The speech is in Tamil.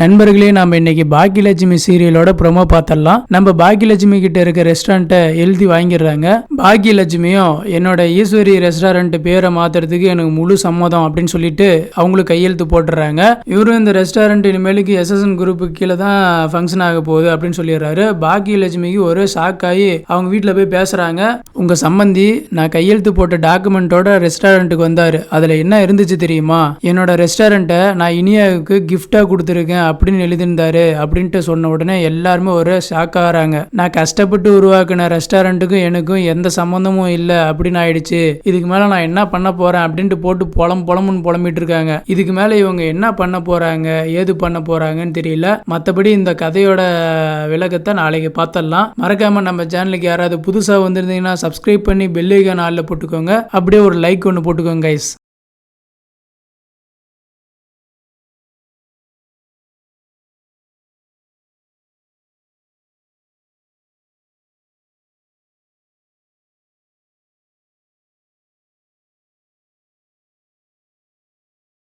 நண்பர்களே நம்ம இன்னைக்கு பாக்கியலட்சுமி சீரியலோட ப்ரொமோ பார்த்தரலாம் நம்ம பாக்கியலட்சுமி கிட்ட இருக்க ரெஸ்டாரண்ட்டை எழுதி வாங்கிடுறாங்க. பாக்கியலட்சுமியும் என்னோட ஈஸ்வரி ரெஸ்டாரண்ட் பேரை மாத்துறதுக்கு எனக்கு முழு சம்மதம் அப்படின்னு சொல்லிட்டு அவங்களுக்கு கையெழுத்து போட்டுறாங்க இவரும் இந்த ரெஸ்டாரண்ட் இனிமேலுக்கு எஸ்எஸ்என் குரூப்புக்கு கீழே தான் ஃபங்க்ஷன் ஆக போகுது அப்படின்னு சொல்லிடுறாரு. பாக்கியலட்சுமிக்கு ஒரு ஷாக் ஆகி அவங்க வீட்டில் போய் பேசுறாங்க. உங்க சம்பந்தி நான் கையெழுத்து போட்ட டாக்குமெண்ட்டோட ரெஸ்டாரண்ட்டுக்கு வந்தாரு. அதுல என்ன இருந்துச்சு தெரியுமா? என்னோட ரெஸ்டாரண்ட்டை நான் இனியாவுக்கு கிஃப்டா கொடுத்துருக்கேன் அப்படின்னு எழுதியிருந்தாரு அப்படின்ட்டு சொன்ன உடனே எல்லாருமே ஒரு ஷாக் ஆகிறாங்க. நான் கஷ்டப்பட்டு உருவாக்கின ரெஸ்டாரண்ட்டுக்கும் எனக்கும் எந்த சம்மந்தமும் இல்லை அப்படின்னு ஆயிடுச்சு. இதுக்கு மேல நான் என்ன பண்ண போறேன் அப்படின்ட்டு போட்டு புலம் புலமுன்னு புலம்பிட்டு இருக்காங்க. இதுக்கு மேல இவங்க என்ன பண்ண போறாங்க ஏது பண்ண போறாங்கன்னு தெரியல. மற்றபடி இந்த கதையோட விளக்கத்தை நாளைக்கு பார்த்தலாம் மறக்காம நம்ம சேனலுக்கு யாராவது புதுசாக வந்திருந்தீங்கன்னா சப்ஸ்கிரைப் பண்ணி பெல் ஆளில் போட்டுக்கோங்க. அப்படியே ஒரு லைக் ஒன்று போட்டுக்கோங்க கைஸ்